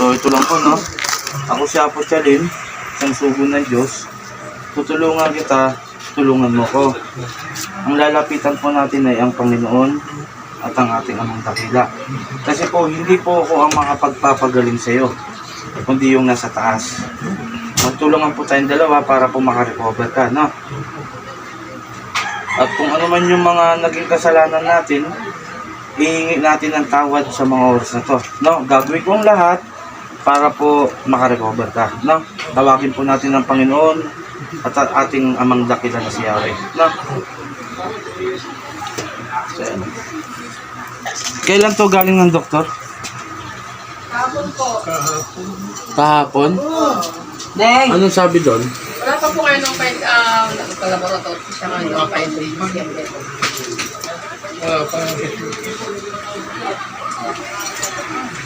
So ito lang po no. Ako si Apo Chalin, isang sugo ng Diyos. Tutulungan kita, tulungan mo ko. Ang lalapitan po natin ay ang Panginoon at ang ating amang dakila. Kasi po, hindi po ako ang makapagpapagaling sa iyo, kundi yung nasa taas. Magtulungan po tayong dalawa para po makarecover ka, no? At kung ano man yung mga naging kasalanan natin, ihingi natin ng tawad sa mga oras na to. No, gagawin ko ang lahat para po makarecover ka. No, tawagin po natin ang Panginoon at at ating amang dakila na si Yahweh. No. So, yan. Kailan to galing ng doktor? Kahapon po. Kahapon. Deng! Anong sabi doon? Wala pa po kayo ng find, um, nagpalaboratory siya ngayon, yung find December.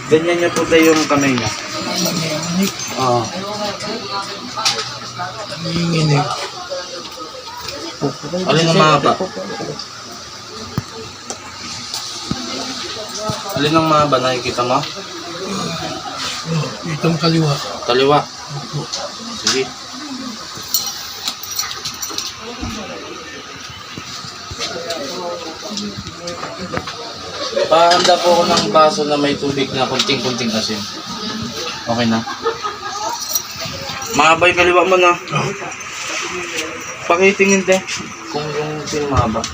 Ganyan niya po tayo yung kamay niya. Oo. Nanginginig. Alin ang mahaba? Alin ang mahaba nakikita mo? Itong kaliwa. Kaliwa. Sige. Pahanda po ako ng baso na may tubig na kunting-kunting asin. Okay na. Mahaba yung kaliwa mo na. Pakitingin din kung yung sino mahaba.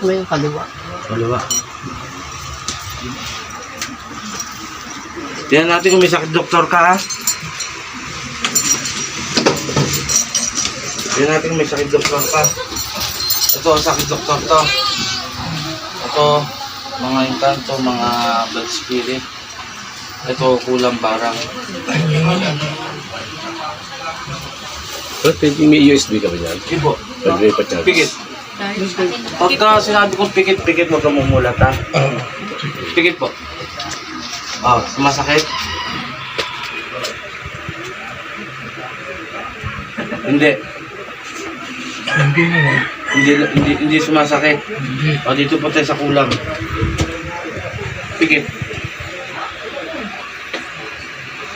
Ano yung kaliwa? Kaliwa. Tingnan natin kung may sakit doktor ka ha. Tingnan natin kung may sakit doktor ka. Ito, sakit doktor to. Ito, mga inkanto, mga bad spirit. Ito, kulang barang. Pero pwede may USB ka ba? Ibo, Pwede pa charge. pikit. Pagka sinabi kong pikit, pikit, huwag kang mumulat ha. Ah, Pikit po. Oh, sumasakit? Hindi. hindi naman. Hindi hindi hindi sumasakit. O dito po tayo sa kulang. Pikit.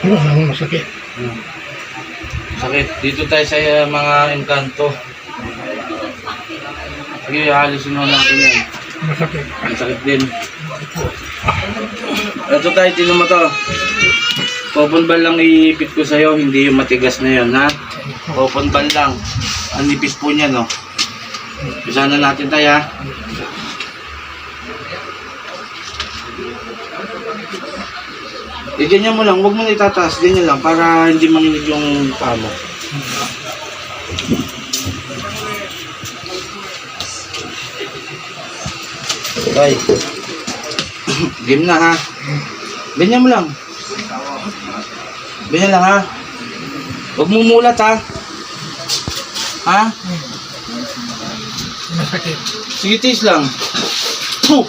Wala nang masakit. Hmm. Sakit. Dito tayo sa uh, mga engkanto. Sige, alisin mo natin yan. Masakit. Ang sakit din. Ito tayo, tinan mo to. Open ball lang iipit ko sa'yo, hindi yung matigas na yun, ha? Open ball lang. Ang nipis po niya, no? Bisa na natin tayo, ha? Eh, ganyan mo lang. Huwag mo na itataas. Ganyan lang para hindi manginig yung paa mo. Tay. Game na ha. Ganyan mo lang. Ganyan lang ha. Huwag mo mulat ha. Ha? Masakit. Sige, tis lang. Puh!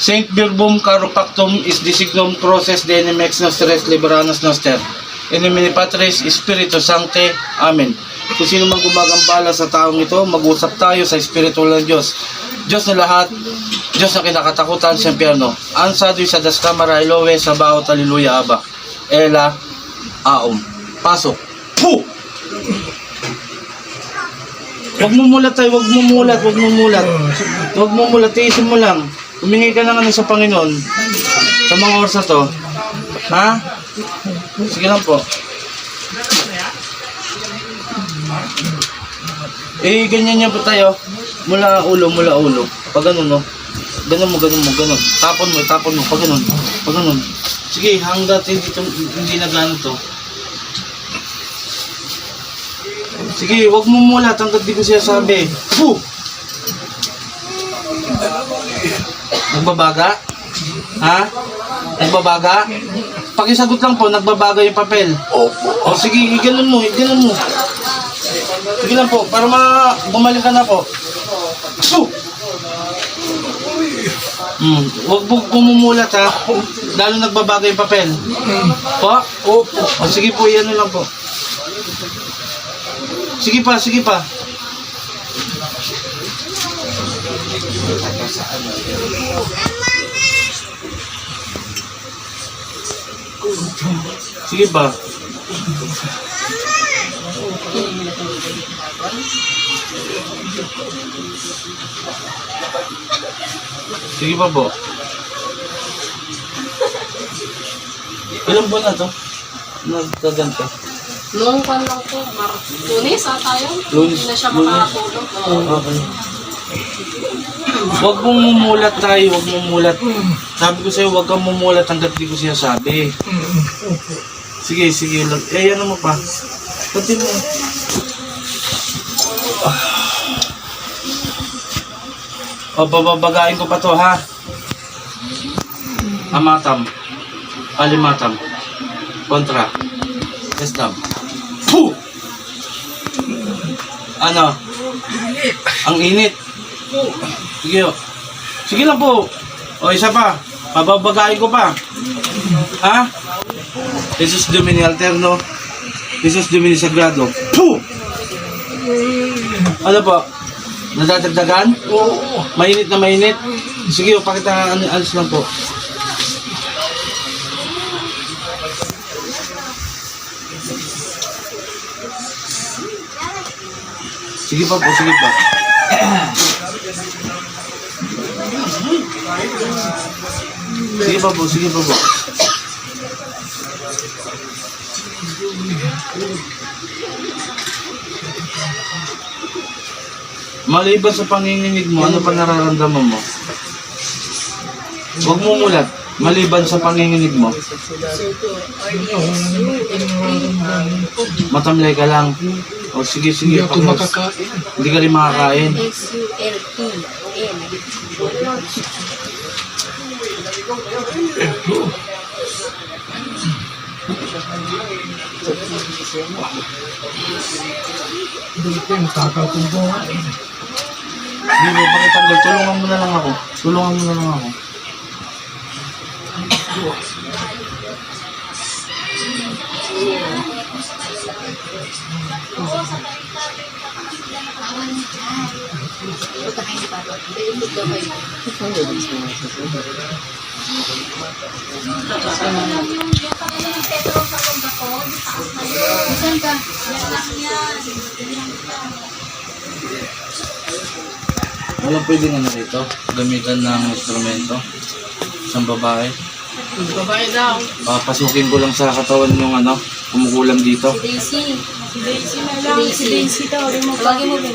Saint Birbum Caropactum is the signum process de enemex nostres liberanos noster. In nomine Patris Spiritus Sancte. Amen. Kung sino man gumagambala sa taong ito, mag-usap tayo sa Espiritu ng Diyos. Diyos na lahat, Diyos na kinakatakutan sa impyerno. Ansado sa das kamara ilowe sa bawat haleluya aba. Ela, aom. Pasok. Puh! Huwag mo mulat tayo, huwag mo mulat, huwag mo mulat. Huwag mo mulat, tiisin mo lang. Humingi ka ng ano sa Panginoon sa mga oras na to. Ha? Sige lang po. Eh, ganyan niya po tayo. Mula ulo, mula ulo. Pag ganun, no? Ganun mo, ganun mo, ganun. Tapon mo, tapon mo. Pag ganun, pag ganun. Sige, hanggat hindi, to, hindi na gano'n to. Sige, wag mo mulat hanggat di ko siya sabi. Puh! Nagbabaga? Ha? Nagbabaga? Pakisagot lang po, nagbabaga yung papel. Opo. O sige, ganun mo, ganun mo. Sige lang po, para ma gumaling ka na po. Puh! Hmm, wag mo pumumulat ha. Lalo nagbabaga yung papel. Po? Opo. O sige po, yan lang po. Sige pa, sige pa. Sige ba? Sige pa po. Ilang buwan na to? Nagkaganto. Noong pan lang po, Mar- lunes ata yun. Lunes, Hindi na siya makakatulog. Oo. Okay. Huwag mong mumulat tayo, huwag mong mulat. Sabi ko sa'yo, huwag kang mumulat hanggat di ko siya sabi. Sige, sige. Lag eh, ano mo pa? Pati mo. Ah. O, bababagain ko pa to, ha? Amatam. Alimatam. Kontra. Islam. Puh! Ano? Ang init. Sige, o. Sige lang po. O, isa pa. Pababagain ko pa. Ha? Jesus Domini Alterno. Jesus Domini Sagrado. Puh! Ano po? Nadadagdagan? Oo. Mainit na mainit? Sige, o, pakita ano, alis lang po. Sige pa po, sige pa. Sige pa po, sige pa po. Maliban sa panginginig mo, ano pa nararamdaman mo? Huwag mo mulat. Maliban sa panginginig mo, matamlay ka lang. O sige, sige. Hindi ako pakiwas. makakain. Hindi ka rin makakain. Yung kakakubo. Hindi mo pakitanggal. Tulungan mo na lang ako. Tulungan mo na lang ako. Walang pwedeng ano rito. Gamitan ng instrumento. Isang babae. Babae daw. Papasukin ko lang sa katawan yung ano. Kumukulam dito. Daisy. Si Daisy na lang. Si Daisy daw. Tawagin mo, Ben.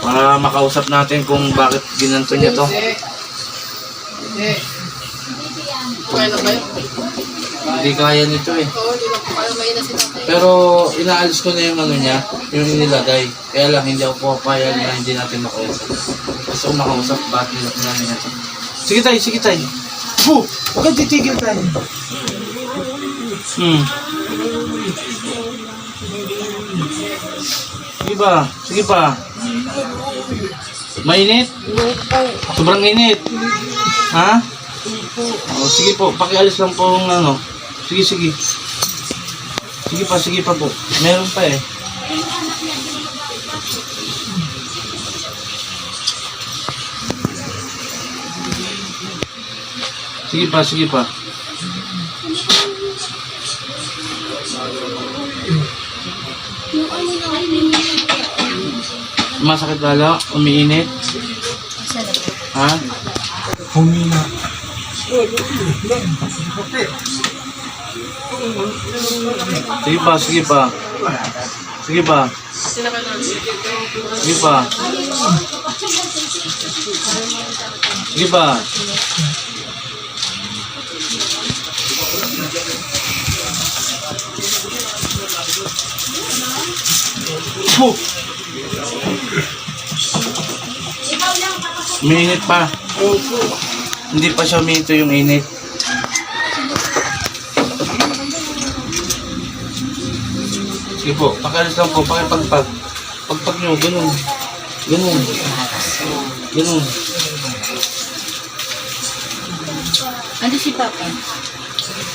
Para makausap natin kung bakit ginanto niya to. Kaya na ba yun? Hindi kaya nito eh. Oo, hindi na po kayo may na si tatay. Pero inaalis ko na yung ano niya, yung inilagay. Kaya lang hindi ako papayag na hindi natin makausap. Gusto ko makausap, bakit nila namin ito. Sige tayo, sige tayo. Puh! Huwag kang titigil tayo. Hmm. Sige ba? Sige pa. Mainit? Sobrang init. Ha? O, sige po, pakialis lang po ng ano. Sige, sige. Sige pa, sige pa po. Meron pa eh. Sige pa, sige pa. Masakit lalo? Umiinit? Ha? Humina. Sige pa, sige pa. Sige pa. Sige pa. Sige pa. Puh! Umiinit pa. Hindi pa siya uminito yung init. Sige po, pakalis lang po, pakipagpag. Pagpag nyo, ganun. Ganun. Ganun. Ando si Papa.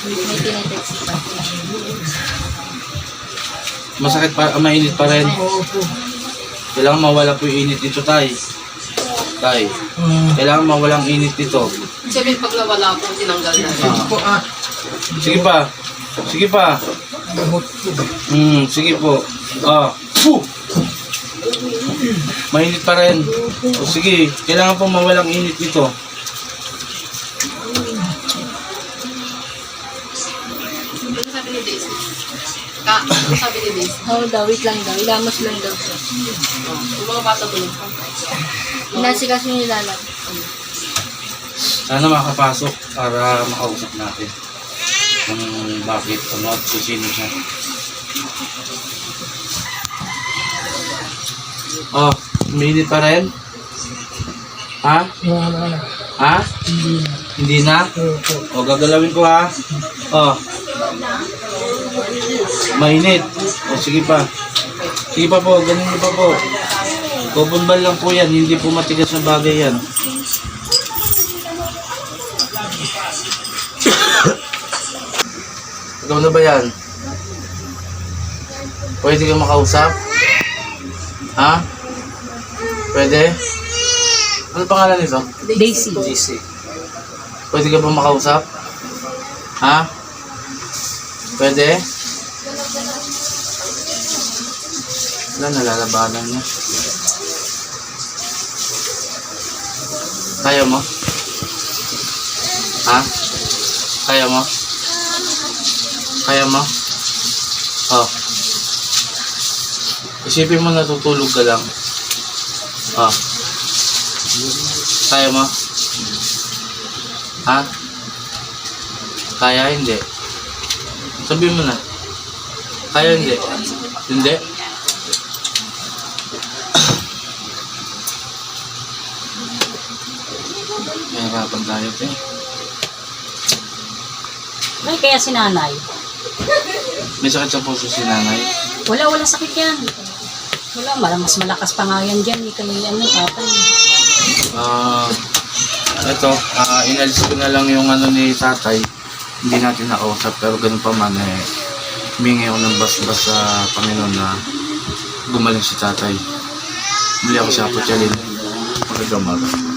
May tinetext si Papa. Masakit pa, ah, mainit pa rin. Kailangan mawala po yung init dito, tay. Tay, Ah, kailangan mawalang init dito. Sabihin pag nawala po, tinanggal na. Ah. po ah. Sige pa. Sige pa. Hmm, sige po. Ah. Puh! Mainit pa rin. O sige, kailangan po mawalang init dito. Ano sabi ni Daisy? Ka, ano sabi ni Daisy? Oo daw, wait lang daw. Ilamos lang daw siya. Oh, yung mga bata tulog pa. Inasikaso yung nilalag. Sana makapasok para makausap natin. Kung bakit, ano at kung sino siya. Oh, minit pa rin? Ha? Ha? Hindi na. Hindi. O, gagalawin ko ha. O. Mainit. O, sige pa. Sige pa po, ganun pa po. Bubunbal lang po yan, hindi po matigas na bagay yan. Ikaw na ba yan? Pwede ka makausap? Ha? Pwede? Ano pangalan nito? Daisy. GC. Pwede ka ba makausap? Ha? Pwede? Wala, nalalabanan niya. Kaya mo? Ha? Kaya mo? Kaya mo? Oh. Isipin mo natutulog ka lang. Oh. Kaya mo? Ha? Kaya hindi? Sabihin mo na. Kaya hindi? Hindi? Mahirapan tayo, te. Ay, kaya si nanay. May sakit sa puso si nanay. Wala, wala sakit yan. Wala, malang mas malakas pa nga yan dyan. Ikaw yung ano, tatay. Ah, ito, ah, inalis ko na lang yung ano ni tatay. Hindi natin nakausap, pero ganun pa man eh. Humingi ako ng bas-bas sa Panginoon na gumaling si tatay. Bili ako sa Apochalin. Magagamaga.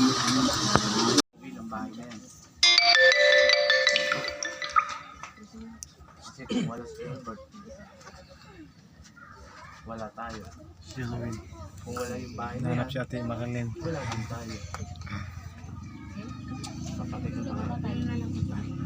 si Halloween. Kung wala yung bahay na Nanap si Ate Marilyn. Wala yung bahay. Kapatid ah. ko na.